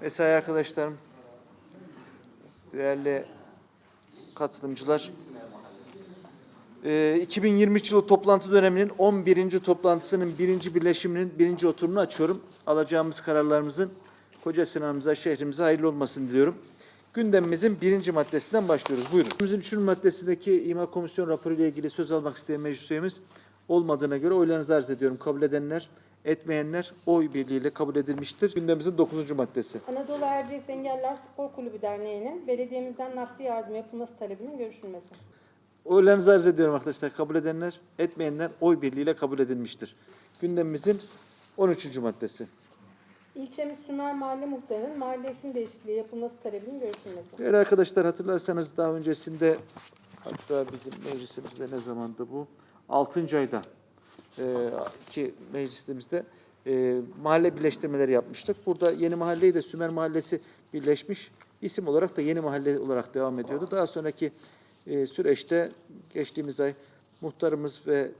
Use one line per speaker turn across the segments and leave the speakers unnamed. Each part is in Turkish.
Mesai arkadaşlarım, değerli katılımcılar. Ee, 2023 yılı toplantı döneminin 11. toplantısının birinci birleşiminin birinci oturumunu açıyorum. Alacağımız kararlarımızın koca sinanımıza, şehrimize hayırlı olmasını diliyorum. Gündemimizin birinci maddesinden başlıyoruz. Buyurun. Gündemimizin üçüncü maddesindeki İmar Komisyon raporu ile ilgili söz almak isteyen meclis üyemiz olmadığına göre oylarınızı arz ediyorum. Kabul edenler, etmeyenler oy birliğiyle kabul edilmiştir. Gündemimizin dokuzuncu maddesi.
Anadolu Erciyes Engeller Spor Kulübü Derneği'nin belediyemizden nakdi yardım yapılması talebinin görüşülmesi.
Oylarınızı arz ediyorum arkadaşlar. Kabul edenler, etmeyenler oy birliğiyle kabul edilmiştir. Gündemimizin 13. maddesi.
İlçemiz Sümer Mahalle Muhtarı'nın mahalle isim değişikliği yapılması talebinin görüşülmesi.
Değerli arkadaşlar hatırlarsanız daha öncesinde hatta bizim meclisimizde ne zamandı bu? 6. ayda ki meclisimizde e, mahalle birleştirmeleri yapmıştık. Burada yeni mahalleyi de Sümer Mahallesi birleşmiş. İsim olarak da yeni mahalle olarak devam ediyordu. Daha sonraki e, süreçte geçtiğimiz ay muhtarımız ve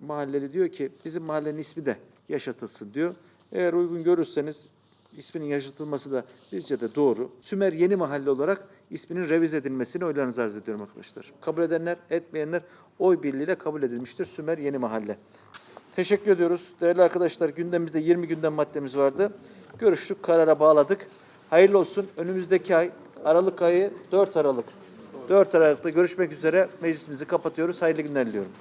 mahalleli diyor ki bizim mahallenin ismi de yaşatılsın diyor. Eğer uygun görürseniz isminin yaşatılması da bizce de doğru. Sümer Yeni Mahalle olarak isminin revize edilmesini oylarınızı arz ediyorum arkadaşlar. Kabul edenler, etmeyenler oy birliğiyle kabul edilmiştir. Sümer Yeni Mahalle. Teşekkür ediyoruz. Değerli arkadaşlar gündemimizde 20 gündem maddemiz vardı. Görüştük, karara bağladık. Hayırlı olsun. Önümüzdeki ay Aralık ayı 4 Aralık. 4 Aralık'ta görüşmek üzere. Meclisimizi kapatıyoruz. Hayırlı günler diliyorum.